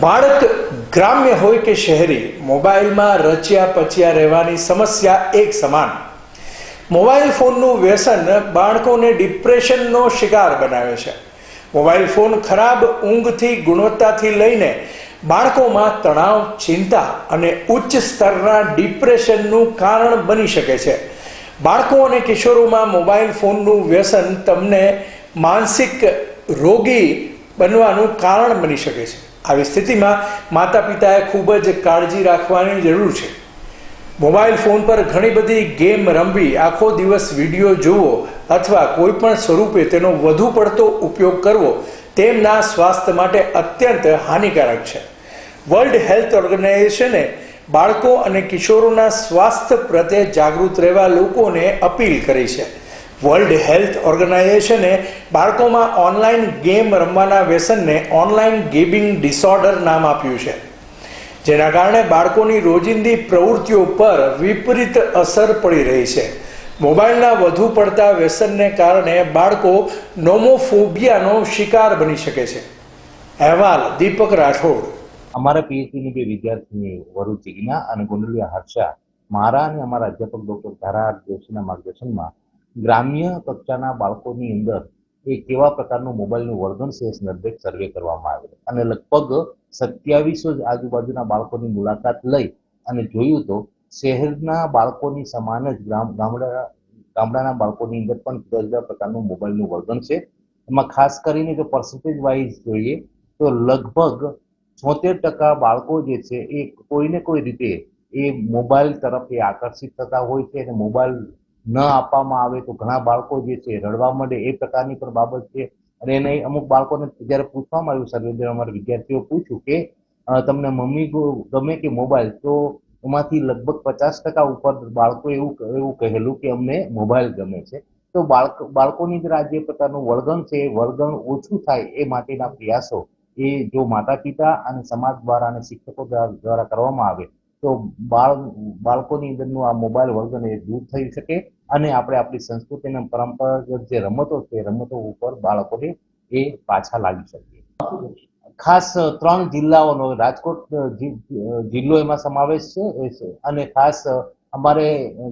બાળક ગ્રામ્ય હોય કે શહેરી, મોબાઈલમાં રચ્યા પચ્યા રહેવાની સમસ્યા એક સમાન. મોબાઈલ ફોનનું વ્યસન બાળકોને ડિપ્રેશનનો શિકાર બનાવે છે. મોબાઈલ ફોન ખરાબ ઊંઘથી, ગુણવત્તાથી લઈને બાળકોમાં તણાવ, ચિંતા અને ઉચ્ચ સ્તરના ડિપ્રેશનનું કારણ બની શકે છે. બાળકો અને કિશોરોમાં મોબાઈલ ફોનનું વ્યસન તમને માનસિક રોગી બનવાનું કારણ બની શકે છે. આવી સ્થિતિમાં માતા પિતાએ ખૂબ જ કાળજી રાખવાની જરૂર છે. મોબાઈલ ફોન પર ઘણી બધી ગેમ રમવી, આખો દિવસ વીડિયો જોવો અથવા કોઈપણ સ્વરૂપે તેનો વધુ પડતો ઉપયોગ કરવો, તેમના સ્વાસ્થ્ય માટે અત્યંત હાનિકારક છે. વર્લ્ડ હેલ્થ ઓર્ગેનાઇઝેશને બાળકો અને કિશોરોના સ્વાસ્થ્ય પ્રત્યે જાગૃત રહેવા લોકોને અપીલ કરી છે. વર્લ્ડ હેલ્થ ઓર્ગેનાઇઝેશને બાળકોમાં ઓનલાઈન ગેમ રમવાના વ્યસનને ઓનલાઈન ગેમિંગ ડિસઓર્ડર નામ આપ્યું છે. જેના કારણે બાળકોની રોજિંદી પ્રવૃત્તિઓ પર વિપરીત અસર પડી રહી છે. મોબાઈલના વધુ પડતા વ્યસનને કારણે બાળકો નોમોફોબિયાનો શિકાર બની શકે છે. અહેવાલ દીપક રાઠોડ. અમારા પીએચડીની બે વિદ્યાર્થીની વરુ જિજ્ઞા અને ગુંડલિયા હર્ષા મારા અને અમારા અધ્યાપક ડોક્ટર ધારા જોશીના માર્ગદર્શનમાં ગ્રામ્ય કક્ષાના બાળકોની અંદર એ કેવા પ્રકારનું મોબાઈલનું વર્ધન છે સંદર્ભે સર્વે કરવામાં આવેલો અને લગભગ સત્યાવીસો જ આજુબાજુના બાળકોની મુલાકાત લઈ અને જોયું તો શહેરના બાળકોની સમાન જ ગ્રામ, ગામડા, ગામડાના બાળકોની અંદર પણ જુદા જુદા પ્રકારનું મોબાઈલનું વર્ધન છે. એમાં ખાસ કરીને જો પર્સન્ટેજ વાઇઝ જોઈએ તો લગભગ છોતેર ટકા બાળકો જે છે એ કોઈને કોઈ રીતે એ મોબાઈલ તરફ એ આકર્ષિત થતા હોય છે અને મોબાઈલ ન આપવામાં આવે તો ઘણા બાળકો જે છે રડવા માંડે એ પ્રકારની પણ બાબત છે. અને એને અમુક બાળકોને જ્યારે પૂછવામાં આવ્યું સર્વે અમારા વિદ્યાર્થીઓ પૂછ્યું કે તમને મમ્મી ગમે કે મોબાઈલ? તો એમાંથી લગભગ પચાસ ટકા ઉપર બાળકો એવું એવું કહેલું કે અમને મોબાઈલ ગમે છે. તો બાળક, બાળકોની અંદર આ જે પ્રકારનું વળગણ છે એ વળગણ ઓછું થાય એ માટેના પ્રયાસો એ જો માતા પિતા અને સમાજ દ્વારા અને શિક્ષકો દ્વા- દ્વારા કરવામાં આવે તો બાળ, બાળકોની અંદરનું આ મોબાઈલ વર્ગન એ દૂર થઈ શકે અને આપણે આપણી સંસ્કૃતિ અને પરંપરાગત જે રમતો છે રમતો ઉપર બાળકોને એ પાછા લાવી શકીએ. ખાસ ત્રણ જિલ્લાઓનો, રાજકોટ જિલ્લો એમાં સમાવેશ છે. અને ખાસ અમારે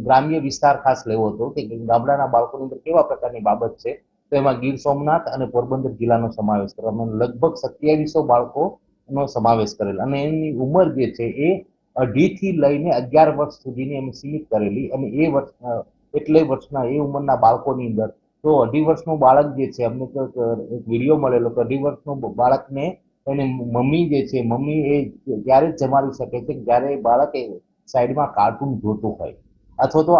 ગ્રામ્ય વિસ્તાર ખાસ લેવો હતો કે ગામડાના બાળકોની અંદર કેવા પ્રકારની બાબત છે, તો એમાં ગીર સોમનાથ અને પોરબંદર જિલ્લાનો સમાવેશ કરવામાં લગભગ સત્યાવીસો બાળકોનો સમાવેશ કરેલ. અને એની ઉંમર જે છે એ અઢીથી લઈને અગિયાર વર્ષ સુધીની અમે સીમિત કરેલી અને એ વર્ષ એટલે વર્ષના એ ઉંમરના બાળકોની અંદર. તો અઢી વર્ષનું બાળક જે છે, અમને તો એક વીડિયો મળેલો કે અઢી વર્ષનું બાળકને એની મમ્મી જે છે, મમ્મી એ ત્યારે જ જમાડી શકે છે જ્યારે બાળક એ સાઈડમાં કાર્ટૂન જોતું હોય. અથવા તો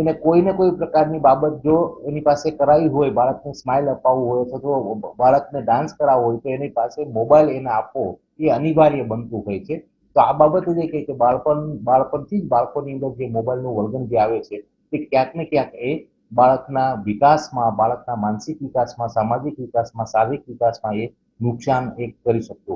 એને કોઈને કોઈ પ્રકારની બાબત જો એની પાસે કરાવી હોય, બાળકને સ્માઇલ અપાવવું હોય, અથવા તો બાળકને ડાન્સ કરાવવો હોય, તો એની પાસે મોબાઈલ એને આપવો એ અનિવાર્ય બનતું હોય છે. તો આ બાબતે જે કે બાળપણ, બાળપણથી જ બાળકોની અંદર જે મોબાઈલનું વળગણ જે આવે છે, તે ક્યાંક ને ક્યાંક એ બાળકના વિકાસમાં, બાળકના માનસિક વિકાસમાં, સામાજિક વિકાસમાં, શારીરિક વિકાસમાં એ નુકસાન એ કરી શકતું